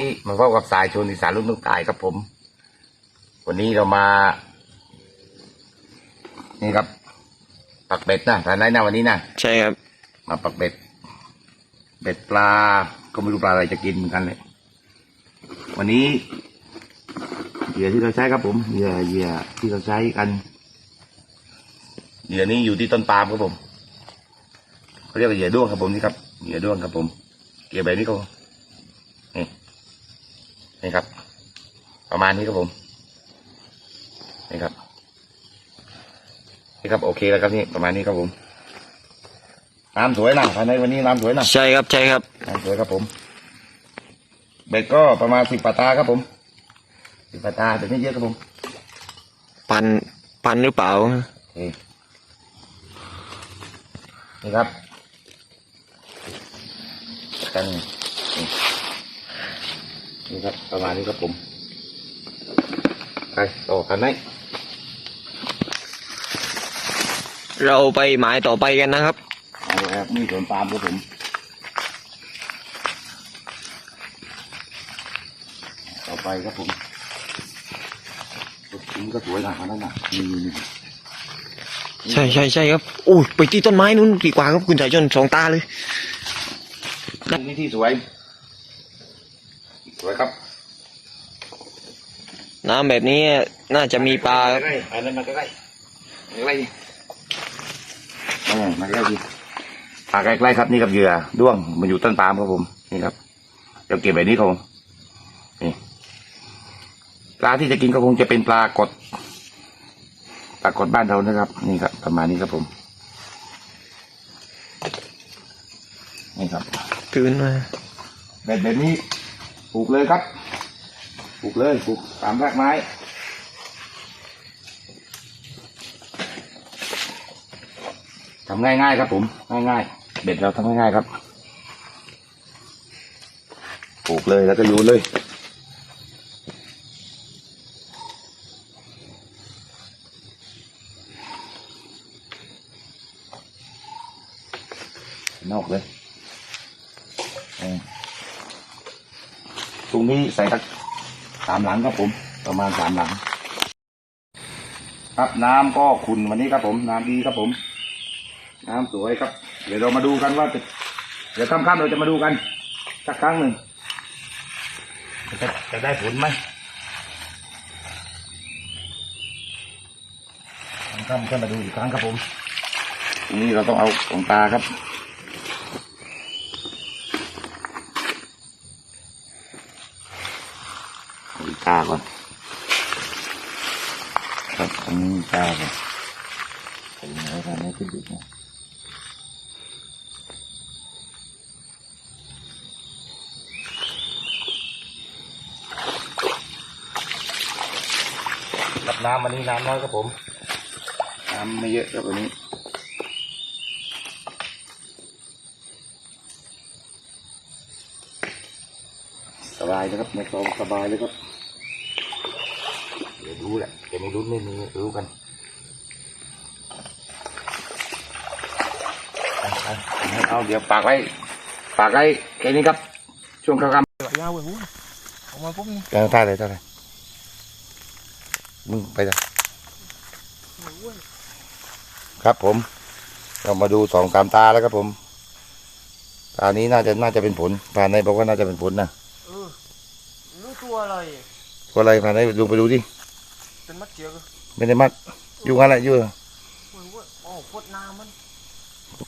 นี่มาพบกับสายชนอีสานลูกนุ่งใต้ครับผม วันนี้เรามา นี่ครับ ปักเบ็ดนะทานได้นะวันนี้นะใช่ครับ มาปักเบ็ด เบ็ดปลา ก็ไม่รู้ปลาอะไรจะกินเหมือนกันเลย วันนี้เหยื่อที่เราใช้ครับผมเหยื่อเหยื่อที่เราใช้กันเหยื่อนี้อยู่ที่ต้นปาล์มครับผมเขาเรียกว่าเหยื่อด้วงครับผมนี่ครับเหยื่อด้วงครับผมเกี่ยวแบบนี้ครับผมนี่ นี่ครับ ประมาณนี้ครับผมนี่ครับนี่ครับโอเคแล้วครับนี่ประมาณนี้ครับผมน้ำสวยนะภายในวันนี้น้ำสวยนะใช่ครับใช่ครับน้ำสวยครับผมเบ็ดก็ประมาณสิบปาตาครับผมสิบปาตาแต่ไม่เยอะครับผมปันปันหรือเปล่านี่นี่ครับกัน นี่นี่ครับประมาณนี้ครับผมไปต่อกันไหมเราไปหมายต่อไปกันนะครับเอาละครับนี่สวนปาล์มครับผมต่อไปครับผมตุ๊กทิ้งก็สวยนะอันนั้นน่ะนี่นี่ใช่ใช่ใช่ครับโอ้ยไปที่ต้นไม้นู้นดีกว่าครับคุณสายชนสองตาเลยนี่นี่ที่สวย สวยครับ น้ำแบบนี้น่าจะมีปลาครับใกล้ๆอันนั้นมาใกล้ๆใกล้ๆดิเออมาใกล้ๆดิปลาใกล้ๆครับนี่กับเหยื่อด้วงมันอยู่ต้นปาล์มครับผมนี่ครับเดี๋ยวเก็บแบบนี้ครับผมนี่ปลาที่จะกินก็คงจะเป็นปลากดปลากดบ้านเรานะครับ นี่ครับ ประมาณนี้ครับผมนี่ครับคืนมาแบบแบบนี้ปลูกเลยครับป ลูกเลยปลูกตามรากไม้ทำง่ายๆครับผม ง่ายๆเบ็ดเราทำง่ายๆครับปลูกเลยแล้วก็โยูนเลยนอกเลยตรงนี้ใส่สัก สามหลังครับผม ประมาณสามหลัง ครับน้ำก็ขุนวันนี้ครับผม น้ำดีครับผม น้ำสวยครับ เดี๋ยวเรามาดูกันว่าจะเดี๋ยวค่ำๆเราจะมาดูกันสักครั้งหนึ่งจะจะได้ผลไหมค่ำๆจะมาดูอีกครั้งครับผมตรงนี้เราต้องเอาของตาครับ อีก ตาก่อน ครับอันนี้ตาก่อนเป็นไงตอนนี้ขึ้นดูนะรับน้ำวันนี้น้ำน้อยครับผม น้ำไม่เยอะครับวันนี้สบายนะครับในคลองสบายเลยครับเดี๋ยว รู้แหละจะไม่รู้ไม่มีรู้กันเอาเอาเอาเดี๋ยวปากไว้ปากไว้แค่นี้ครับ ช่วงค่ำยาวเว้ยออกมาปุ๊บนี่ๆกลางท่าเลยท่าเลยมึงไปเลยครับผม เรามาดูสองสามตาแล้วครับผม ตานี้น่าจะน่าจะเป็นผลผ่านในบอกว่าน่าจะเป็นผลนะเออรู้ตัวอะไรว่าอะไรผ่านในดูไปดูดิ เป็นมัดเจียวก็ไม่ได้มัด อยู่งั้นแหละอยู่เว้ยเว้ยโอ้พดน้ำมัน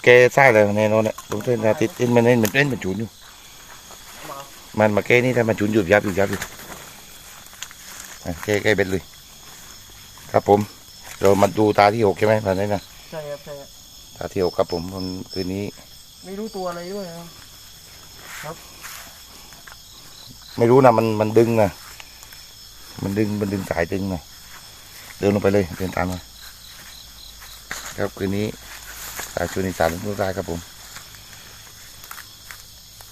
แกใส่เลยแน่นอนเนี่ยดูเส้นอาทิตย์เอ็นมันเอ็นมันเอ็นมันจุนอยู่มามันมาแกนี่ถ้ามันจุนอยู่ยับอยู่ยับอยู่อะแกแกเบ็ดเลย ครับผม เรามาดูตาที่หกใช่ไหมตอนนี้นะใช่ครับใช่ครับตาที่หกครับผมมันคืนนี้ ไม่รู้ตัวอะไรด้วยนะไม่รู้นะมันมันดึงนะมันดึงมันดึงสายดึงนะ เดินลงไปเลยเดินตามมาครับคืนนี้สายชวนอีสานลูกได้ครับผม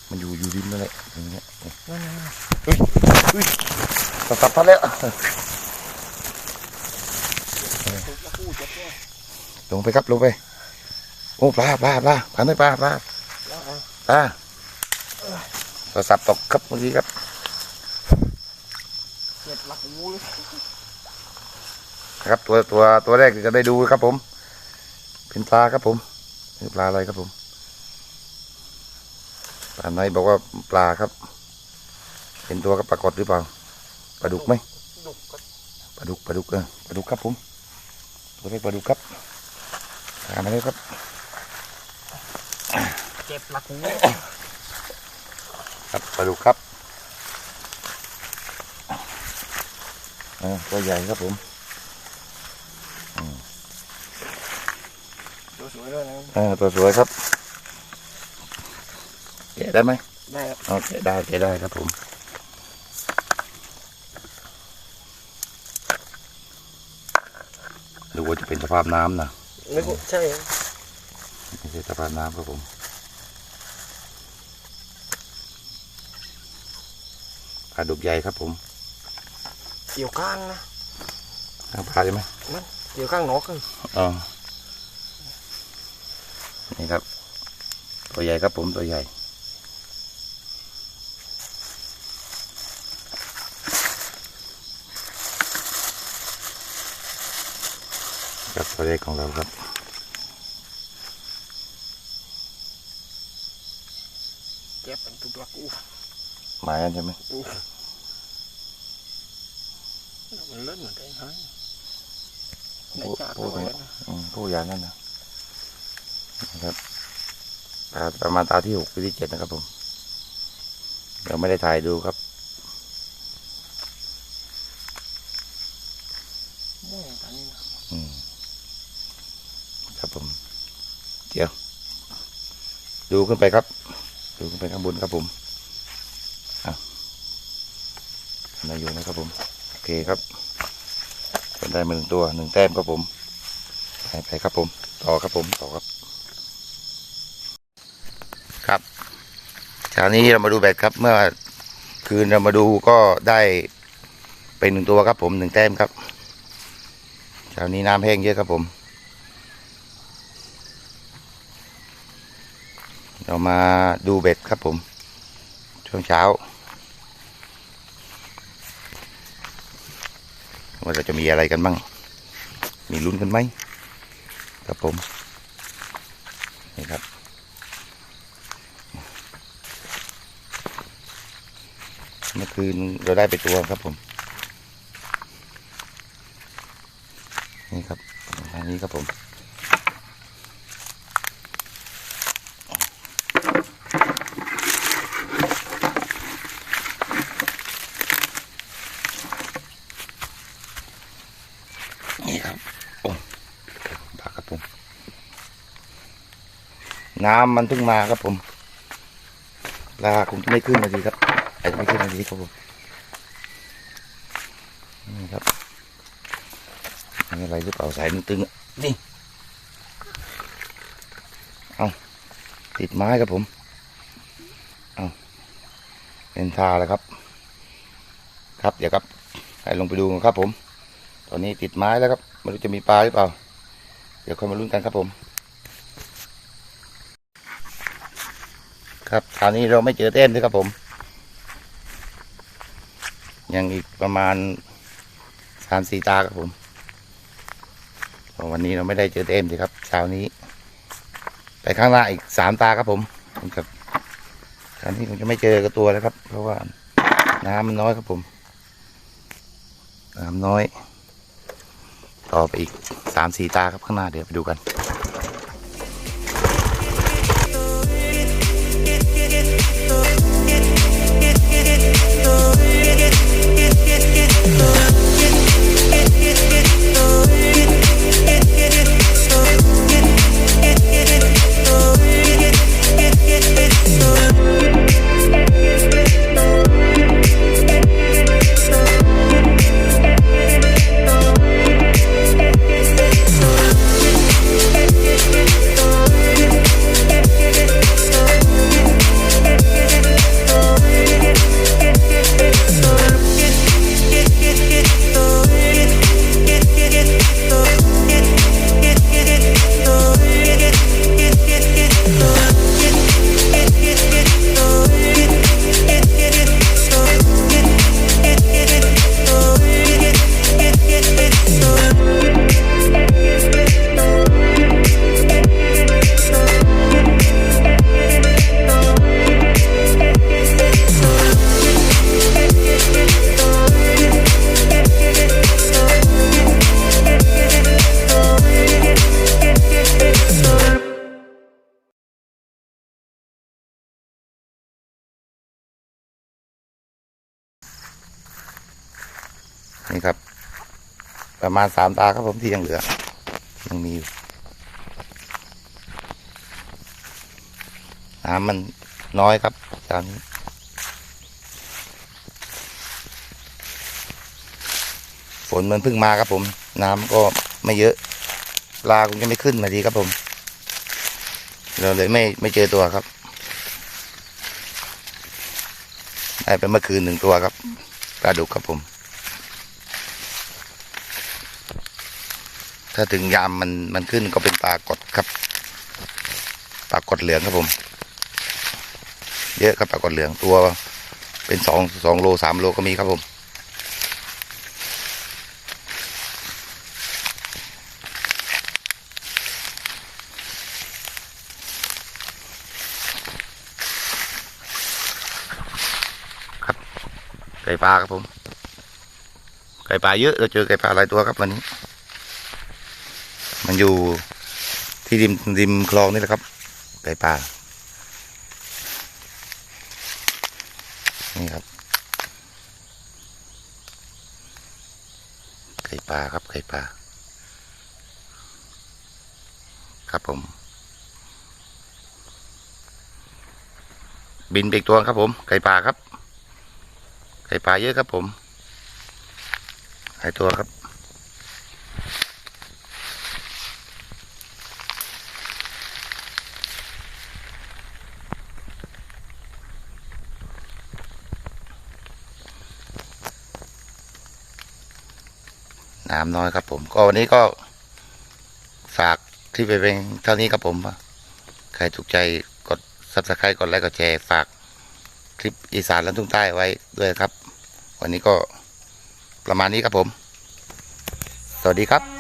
มันอยู่อยู่ริมนั่นแหละอย่างเงี้ยนั่นไงตัดตัดพัดแล้วลงไปครับลงไปโอ้ปลาปลาปลาผ่านได้ปลาปลาปลาโทรศัพท์ตกครับเมื่อกี้ครับเจ็บหลักวูเลย ครับ ตัวตัวตัวแรกที่จะได้ดูครับ ผม เป็นปลาครับผมนี่ปลาอะไรครับผมปลาไหนบอกว่าปลาครับเห็นตัวก็ปรากฏหรือเปล่าปลาดุกไหมดุกก็ปลาดุกปลาดุกเออปลาดุกครับผมตัวเล็กปลาดุกครับตามมาเลยครับเจ็บหลักวูครับปลาดุกครับเออตัวใหญ่ครับผม สวยๆด้วยนะเออตัวสวยครับแกะได้ไหมได้ครับเอาแกะได้แกะได้ครับผมดูว่าจะเป็นสภาพน้ำนะนึกว่าใช่ครับไม่ใช่สภาพน้ำครับผมปลาดุกใหญ่ครับผมเกี่ยวข้างนะข้างปลาใช่ไหมเกี่ยวข้างนกกันอ๋อ นี่ครับ ตัวใหญ่ครับผมตัวใหญ่ ครับตัวเล็กของเราครับเจ็บเป็นตุกหลักวูหมายกันใช่ไหมมันเล่นเหมือนกันฮะในผู้จากผู้ร้อยตรงนะอืมผู้อย่างนั้นนะ นะครับตาประมาณตาที่หกที่เจ็ดนะครับผมเดี๋ยวไม่ได้ถ่ายดูครับม่งตอนนี้นะครับผม เดี๋ยว ดูขึ้นไปครับ ดูขึ้นไปข้างบนครับผมอะนายอยู่นะครับผม โอเคครับได้มาหนึ่งตัวหนึ่งแต้มครับผมไปครับผม ต่อครับผม ต่อครับ เช้านี้เรามาดูแบตครับ เมื่อคืนเรามาดูก็ได้เป็นหนึ่งตัวครับผมหนึ่งแต้มครับเช้านี้น้ำแห้งเยอะครับผม เรามาดูเบ็ดครับผม ช่วงเช้าว่าเราจะมีอะไรกันบ้าง มีลุ้นกันไหมครับผม นี่ครับ เมื่อคืนเราได้ไปตัวครับผม นี่ครับทางนี้ครับผมนี่ครับโอ้ปลาครับผม น้ำมันเพิ่งมาครับผมลาคงจะไม่ขึ้นมาดีครับ อาจจะไม่ขึ้นมาดีครับผมนี่ครับอะไรหรือเปล่าสายมันตึงอะนี่เอาติดไม้ครับผมเอาเป็นทาแล้วครับ ครับเดี๋ยวครับให้ลงไปดูกันครับผม ตอนนี้ติดไม้แล้วครับไม่รู้จะมีปลาหรือเปล่า เดี๋ยวค่อยมาลุ้นกันครับผม ครับคราวนี้เราไม่เจอเต้นด้วยครับผม ยังอีกประมาณสามสี่ตาครับผมวันนี้เราไม่ได้เจอเต็มสิครับเช้านี้ ไปข้างหน้าอีกสามตาครับผมครับคราวนี้ผมจะไม่เจอกระตัวแล้วครับ เพราะว่าน้ำมันน้อยครับผม น้ำน้อย ต่อไปอีกสามสี่ตาครับข้างหน้าเดี๋ยวไปดูกันเ get, get, ประมาณสามตาครับผมที่ยังเหลือ ยังมีอยู่น้ำมันน้อยครับตอนนี้ฝนมันเพิ่งมาครับผม น้ำก็ไม่เยอะปลาคงจะไม่ขึ้นมาดีครับผม เราเลยไม่ไม่เจอตัวครับได้ไปเมื่อคืนหนึ่งตัวครับปลาดุกครับผม ถ้าถึงยามมันมันขึ้นก็เป็นปลากดครับปลากดเหลืองครับผม เยอะครับปลากดเหลืองตัวเป็นสองสองโลสามโลก็มีครับผมไก่ปลาครับผม ไก่ปลาเยอะเราเจอไก่ปลาหลายตัวครับวันนี้ อยู่ที่ริมริมคลองนี่แหละครับไก่ปลานี่ครับไก่ปลาครับไก่ปลาครับผม บินไปตัวครับผม ไก่ปลาครับ ไก่ปลาเยอะครับผมหลายตัวครับ น้ำน้อยครับผม ก็วันนี้ก็ฝากที่ไปเป็นเท่านี้ครับผม ใครถูกใจกดซับสไครต์กดไลค์กดแชร์ฝากคลิปอีสานและทุ่งใต้ไว้ด้วยครับ วันนี้ก็ประมาณนี้ครับผม สวัสดีครับ